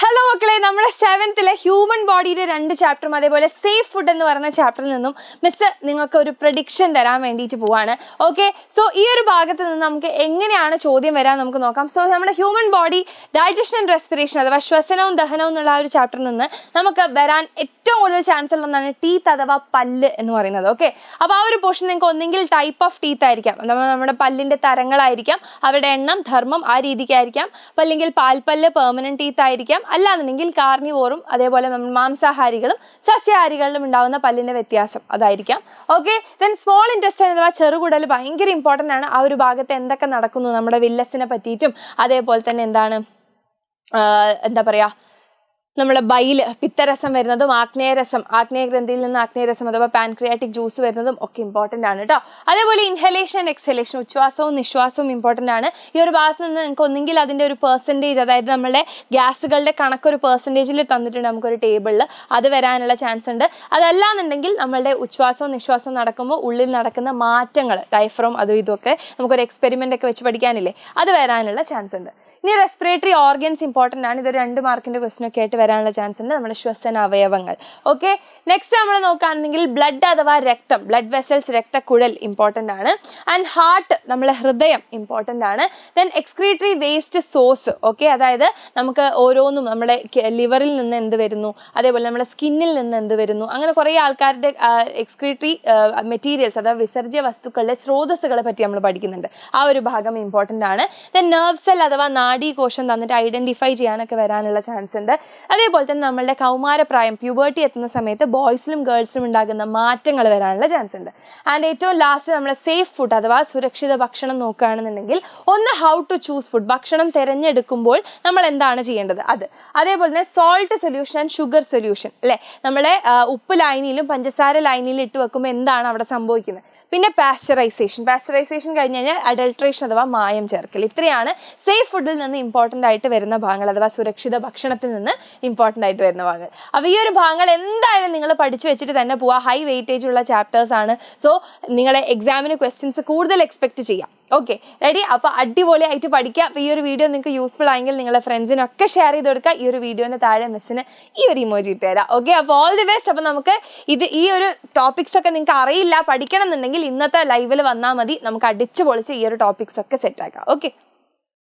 Hello മക്കളെ നമ്മുടെ സെവൻത്തിലെ human ബോഡിയുടെ രണ്ട് ചാപ്റ്ററും അതേപോലെ സേഫ് ഫുഡ് എന്ന് പറയുന്ന ചാപ്റ്ററിൽ നിന്നും മിസ് നിങ്ങൾക്ക് ഒരു പ്രഡിക്ഷൻ തരാൻ വേണ്ടിയിട്ട് പോവാണ്. ഓക്കെ സോ ഈ ഒരു ഭാഗത്ത് നിന്ന് നമുക്ക് എങ്ങനെയാണ് ചോദ്യം വരാൻ നമുക്ക് നോക്കാം. സോ നമ്മുടെ human body digestion and respiration അഥവാ ശ്വസനവും ദഹനവും എന്നുള്ള ആ ഒരു ചാപ്റ്ററിൽ നിന്ന് നമുക്ക് വരാൻ ഏറ്റവും കൂടുതൽ ചാൻസ് ഉള്ളതാണ് ടീത്ത് അഥവാ പല്ല് എന്ന് പറയുന്നത്. ഓക്കെ അപ്പോൾ ആ ഒരു പോർഷൻ നിങ്ങൾക്ക് ഒന്നെങ്കിൽ ടൈപ്പ് ഓഫ് ടീത്ത് ആയിരിക്കാം. നമ്മൾ നമ്മുടെ പല്ലിന്റെ തരങ്ങളായിരിക്കാം അവരുടെ എണ്ണം ധർമ്മം ആ രീതിക്കായിരിക്കാം. അല്ലെങ്കിൽ പാൽപ്പല്ല് പെർമനന്റ് ടീത്ത് ആയിരിക്കാം. അല്ലാന്നുണ്ടെങ്കിൽ കാർണിവോറും അതേപോലെ നമ്മൾ മാംസാഹാരികളും സസ്യാഹാരികളിലും ഉണ്ടാവുന്ന പല്ലിന്റെ വ്യത്യാസം അതായിരിക്കാം. ഓക്കെ ദെൻ സ്മോൾ ഇന്റസ്റ്റൈൻ അഥവാ ചെറുകുടൽ ഭയങ്കര ഇമ്പോർട്ടന്റ് ആണ്. ആ ഒരു ഭാഗത്ത് എന്തൊക്കെ നടക്കുന്നു നമ്മുടെ വില്ലസിനെ പറ്റിയിട്ടും അതേപോലെ തന്നെ എന്താണ് എന്താ പറയുക നമ്മുടെ ബൈൽ പിത്തരസം വരുന്നതും ആഗ്നേയരസം ആഗ്നേയ ഗ്രന്ഥിയിൽ നിന്ന് ആഗ്നേയരസം അഥവാ പാൻക്രിയാറ്റിക് ജ്യൂസ് വരുന്നതും ഒക്കെ ഇമ്പോർട്ടന്റ് ആണ് കേട്ടോ അതേപോലെ ഇൻഹലേഷൻ എക്സലേഷൻ ഉച്ഛ്വാസവും നിശ്വാസവും ഇമ്പോർട്ടന്റ് ആണ്. ഈ ഒരു ഭാഗത്ത് നിന്ന് നിങ്ങൾക്ക് ഒന്നെങ്കിൽ അതിന്റെ ഒരു പെർസെന്റേജ് അതായത് നമ്മുടെ ഗ്യാസുകളുടെ കണക്കൊരു പെർസെന്റേജിൽ തന്നിട്ടുണ്ട് നമുക്കൊരു ടേബിളിൽ അത് വരാനുള്ള ചാൻസ് ഉണ്ട്. അതല്ലാന്നുണ്ടെങ്കിൽ നമ്മളുടെ ഉച്ഛ്വാസവും നിശ്വാസവും നടക്കുമ്പോൾ ഉള്ളിൽ നടക്കുന്ന മാറ്റങ്ങൾ ടൈഫറും അതും ഇതുമൊക്കെ നമുക്കൊരു എക്സ്പെരിമെന്റ് ഒക്കെ വെച്ച് പഠിക്കാനില്ലേ? അത് വരാനുള്ള ചാൻസ് ഉണ്ട്. ഇനി റെസ്പിറേറ്ററി ഓർഗൻസ് ഇമ്പോർട്ടന്റ് ആണ്. ഇതൊരു രണ്ട് മാർക്കിന്റെ ക്വസ്റ്റൻ ഒക്കെ ആയിട്ട് വരാനുള്ള ചാൻസ് ഉണ്ട് നമ്മുടെ ശ്വസന അവയവങ്ങൾ ഓക്കെ നെക്സ്റ്റ് നമ്മൾ നോക്കുകയാണെന്നുണ്ടെങ്കിൽ ബ്ലഡ് അഥവാ രക്തം ബ്ലഡ് വെസൽസ് രക്തക്കുഴൽ ഇമ്പോർട്ടന്റ് ആണ്. ആൻഡ് ഹാർട്ട് നമ്മളെ ഹൃദയം ഇമ്പോർട്ടന്റ് ആണ്. Then excretory waste source okay അതായത് നമുക്ക് ഓരോന്നും നമ്മുടെ ലിവറിൽ നിന്ന് എന്ത് വരുന്നു? അതേപോലെ നമ്മുടെ സ്കിന്നിൽ നിന്ന് എന്ത് വരുന്നു? അങ്ങനെ കുറേ ആൾക്കാരുടെ എക്സ്ക്രീറ്ററി മെറ്റീരിയൽസ് അഥവാ വിസർജ്യ വസ്തുക്കളുടെ സ്രോതസ്സുകളെ പറ്റി നമ്മൾ പഠിക്കുന്നുണ്ട്. ആ ഒരു ഭാഗം ഇമ്പോർട്ടന്റ് ആണ്. ദെൻ നെർവ് സെൽ അഥവാ നാഡീകോശം തന്നിട്ട് ഐഡന്റിഫൈ ചെയ്യാനൊക്കെ വരാനുള്ള ചാൻസ് ഉണ്ട്. അതേപോലെ തന്നെ നമ്മളുടെ കൗമാരപ്രായം പ്യൂബേർട്ടി എത്തുന്ന സമയത്ത് ബോയ്സിലും ഗേൾസിലും ഉണ്ടാകുന്ന മാറ്റങ്ങൾ വരാനുള്ള ചാൻസ് ഉണ്ട്. ആൻഡ് ഏറ്റവും ലാസ്റ്റ് നമ്മുടെ സേഫ് ഫുഡ് അഥവാ സുരക്ഷിത ഭക്ഷണം നോക്കുകയാണെന്നുണ്ടെങ്കിൽ ഒന്ന് ഹൗ ടു ചൂസ് ഫുഡ് ഭക്ഷണം തിരഞ്ഞെടുക്കുമ്പോൾ നമ്മൾ എന്താണ് ചെയ്യേണ്ടത്? അത്. അതേപോലെ തന്നെ salt solution and sugar solution അല്ലേ? നമ്മുടെ ഉപ്പ് ലൈനിലും പഞ്ചസാര ലൈനിലും ഇട്ട് വെക്കുമ്പോൾ എന്താണ് അവിടെ സംഭവിക്കുന്നത്? പിന്നെ പാസ്ചറൈസേഷൻ പാസ്ചറൈസേഷൻ കഴിഞ്ഞ് കഴിഞ്ഞാൽ അഡൾട്രേഷൻ അഥവാ മായം ചേർക്കൽ. ഇത്രയാണ് സേഫ് ഫുഡിൽ നിന്ന് ഇമ്പോർട്ടന്റ് ആയിട്ട് വരുന്ന ഭാഗങ്ങൾ. അഥവാ സുരക്ഷിത ഭക്ഷണത്തിൽ നിന്ന് ഇമ്പോർട്ടന്റ് ആയിട്ട് വരുന്ന ഭാഗങ്ങൾ അപ്പോൾ ഈ ഒരു ഭാഗങ്ങൾ എന്തായാലും നിങ്ങൾ പഠിച്ചു വെച്ചിട്ട് തന്നെ പോവുക ഹൈ വെയിറ്റേജ് ഉള്ള ചാപ്റ്റേഴ്സ് ആണ്. സോ നിങ്ങളെ എക്സാമിന് ക്വസ്റ്റ്യൻസ് കൂടുതൽ എക്സ്പെക്ട് ചെയ്യാം. ഓക്കെ റെഡി അപ്പോൾ അടിപൊളിയായിട്ട് പഠിക്കുക അപ്പോൾ ഈ ഒരു വീഡിയോ നിങ്ങൾക്ക് യൂസ്ഫുൾ ആയെങ്കിൽ നിങ്ങളുടെ ഫ്രണ്ട്സിനൊക്കെ ഷെയർ ചെയ്ത് കൊടുക്കുക ഈ ഒരു വീഡിയോന്റെ താഴെ മിസ്സിന് ഈ ഒരു ഇമോജി ഇട്ട് തരാം. ഓക്കെ അപ്പോൾ ഓൾ ദി ബെസ്റ്റ് അപ്പോൾ നമുക്ക് ഇത് ഈ ഒരു ടോപ്പിക്സ് ഒക്കെ നിങ്ങൾക്ക് അറിയില്ല. പഠിക്കണം എന്നുണ്ടെങ്കിൽ ഇന്നത്തെ ലൈവിൽ വന്നാൽ മതി. നമുക്ക് അടിച്ച് പൊളിച്ച് ഈ ഒരു ടോപ്പിക്സ് ഒക്കെ സെറ്റ് ആക്കാം. ഓക്കെ